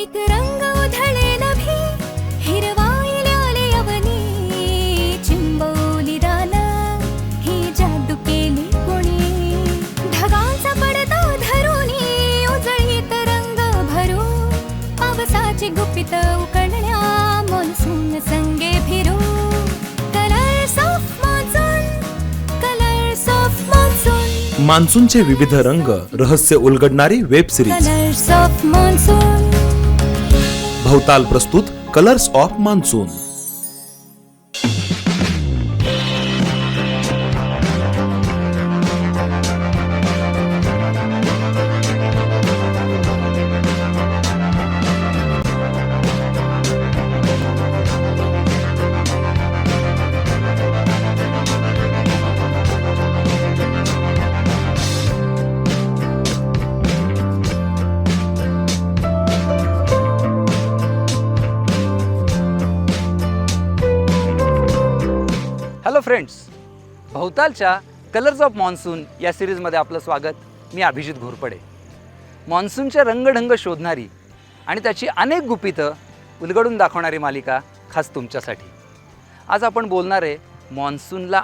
एक रंग उधळे नभी हिरवाईले अवनी चिंबवली दान ही जादू केली कोणी ढगांचा पडदा धरुनी उजळीत रंग भरू पावसाची गुपित उकळण्या मान्सून संगे फिरू colours of monsoon colours of monsoon मान्सूनचे विविध रंग रहस्य उलगडणारी web series colours of monsoon Bhavatal प्रस्तुत कलर्स ऑफ मान्सून फ्रेंड्स भवतालच्या कलर्स ऑफ मॉन्सून या सिरीजमध्ये आपलं स्वागत. मी अभिजित घोरपडे. मॉन्सूनच्या रंगढंग शोधणारी आणि त्याची अनेक गुपितं उलगडून दाखवणारी मालिका खास तुमच्यासाठी. आज आपण बोलणार आहे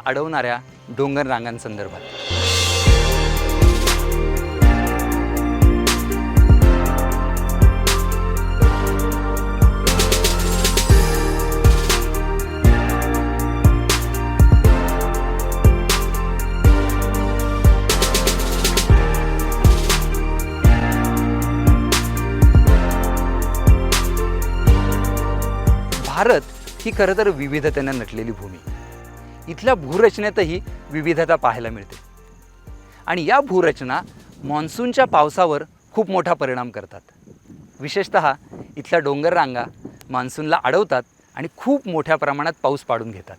अडवणाऱ्या डोंगर रांगांसंदर्भात ही खरं तर विविधतेने नटलेली भूमी. इथल्या भूरचनेतही विविधता पाहायला मिळते. आणि या भूरचना मान्सूनच्या पावसावर खूप मोठा परिणाम करतात. विशेषत इथल्या डोंगर रांगा मान्सूनला अडवतात आणि खूप मोठ्या प्रमाणात पाऊस पाडून घेतात.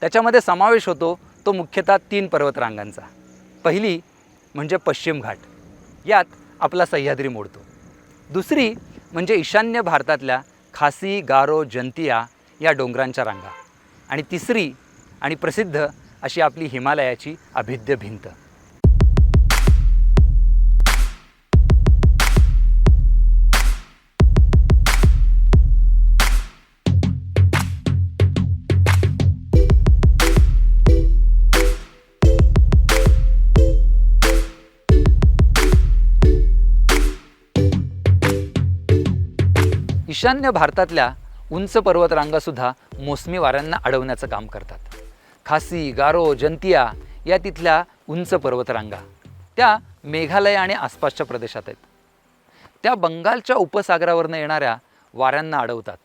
त्याच्यामध्ये समावेश होतो तो मुख्यतः तीन पर्वतरांगांचा. पहिली म्हणजे पश्चिम घाट. यात आपला सह्याद्री मोडतो. दुसरी म्हणजे ईशान्य भारतातल्या खासी गारो जंतिया या डोंगरांच्या रांगा. आणि तिसरी आणि प्रसिद्ध अशी आपली हिमालयाची अभिद्य भिंत. ईशान्य भारतातल्या उंच पर्वतरांगासुद्धा मोसमी वाऱ्यांना अडवण्याचं काम करतात. खासी गारो जंतिया या तिथल्या उंच पर्वतरांगा. त्या मेघालय आणि आसपासच्या प्रदेशात आहेत. त्या बंगालच्या उपसागरावरनं येणाऱ्या वाऱ्यांना अडवतात.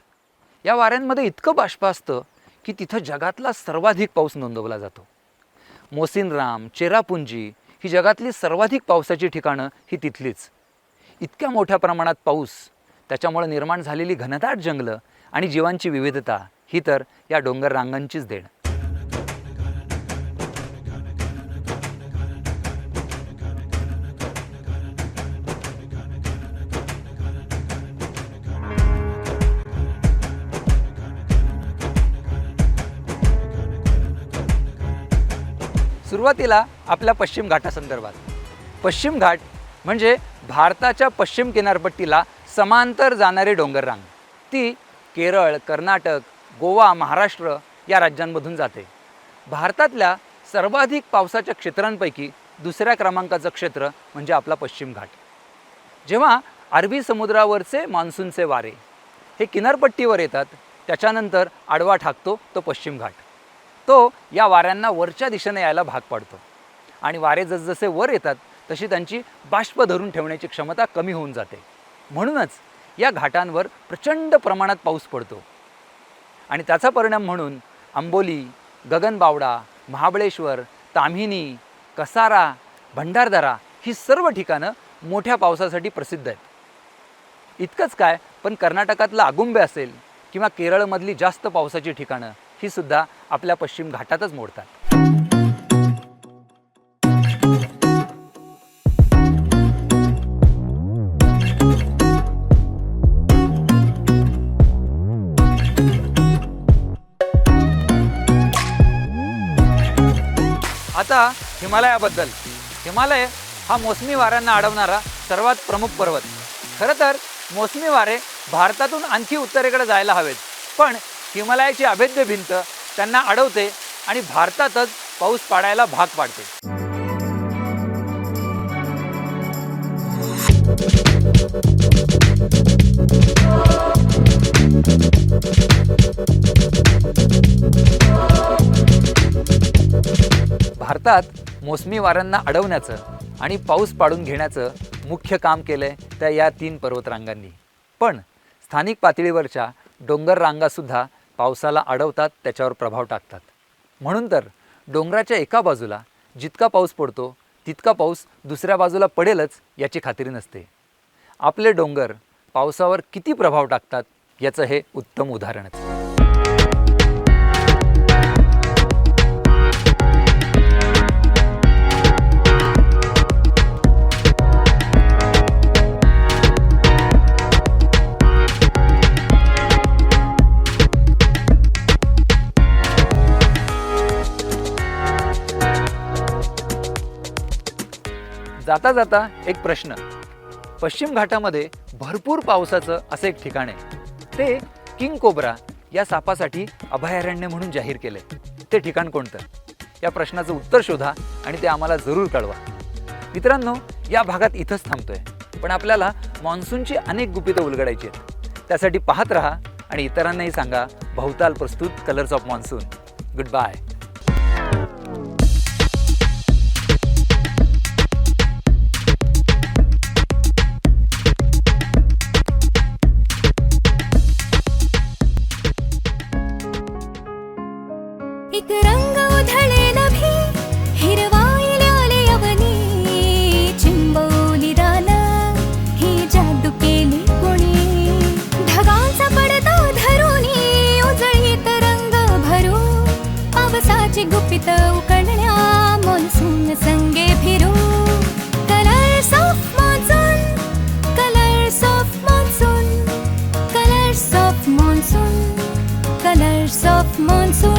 या वाऱ्यांमध्ये इतकं बाष्प असतं की तिथं जगातला सर्वाधिक पाऊस नोंदवला जातो. मोसिनराम चेरापुंजी ही जगातली सर्वाधिक पावसाची ठिकाणं ही तिथलीच. इतक्या मोठ्या प्रमाणात पाऊस त्याच्यामुळे निर्माण झालेली घनदाट जंगलं आणि जीवांची विविधता ही तर या डोंगर रांगांचीच देण. सुरुवातीला आपल्या पश्चिम घाटासंदर्भात. पश्चिम घाट म्हणजे भारताच्या पश्चिम किनारपट्टीला समांतर जाणारी डोंगर रांग. ती केरळ कर्नाटक गोवा महाराष्ट्र या राज्यांमधून जाते. भारतातल्या सर्वाधिक पावसाच्या क्षेत्रांपैकी दुसऱ्या क्रमांकाचं क्षेत्र म्हणजे आपला पश्चिम घाट. जेव्हा अरबी समुद्रावरचे मान्सूनचे वारे हे किनारपट्टीवर येतात त्याच्यानंतर आडवा ठाकतो तो पश्चिम घाट. तो या वाऱ्यांना वरच्या दिशेने यायला भाग पाडतो. आणि वारे जसजसे वर येतात तशी त्यांची बाष्प धरून ठेवण्याची क्षमता कमी होऊन जाते. म्हणूनच या घाटांवर प्रचंड प्रमाणात पाऊस पडतो. आणि त्याचा परिणाम म्हणून आंबोली गगनबावडा महाबळेश्वर ताम्हिनी कसारा भंडारदरा ही सर्व ठिकाणं मोठ्या पावसासाठी प्रसिद्ध आहेत. इतकंच काय पण कर्नाटकातलं आगुंबे असेल किंवा केरळमधली जास्त पावसाची ठिकाणं ही सुद्धा आपल्या पश्चिम घाटातच मोडतात. आता हिमालयाबद्दल. हिमालय हा मोसमी वाऱ्यांना अडवणारा सर्वात प्रमुख पर्वत. खरं तर मोसमी वारे भारतातून आणखी उत्तरेकडे जायला हवेत. पण हिमालयाची अभेद्य भिंत त्यांना अडवते आणि भारतातच पाऊस पाडायला भाग पाडते. भारतात मोसमी वाऱ्यांना अडवण्याचं आणि पाऊस पाडून घेण्याचं मुख्य काम केलंय त्या या तीन पर्वतरांगांनी. पण स्थानिक पातळीवरच्या डोंगर रांगासुद्धा पावसाला अडवतात त्याच्यावर प्रभाव टाकतात. म्हणून तर डोंगराच्या एका बाजूला जितका पाऊस पडतो तितका पाऊस दुसऱ्या बाजूला पडेलच याची खात्री नसते. आपले डोंगर पावसावर किती प्रभाव टाकतात याचं हे उत्तम उदाहरणच. जाता जाता एक प्रश्न. पश्चिम घाटामध्ये भरपूर पावसाचं असं एक ठिकाण आहे. ते किंग कोब्रा या सापासाठी अभयारण्य म्हणून जाहीर केले ते ठिकाण कोणतं? या प्रश्नाचं उत्तर शोधा आणि ते आम्हाला जरूर कळवा. मित्रांनो या भागात इथंच थांबतोय. पण आपल्याला मान्सूनची अनेक गुपितं उलगडायची आहेत. त्यासाठी पाहत राहा आणि इतरांनाही सांगा भोवताल प्रस्तुत colours of monsoon goodbye monsoon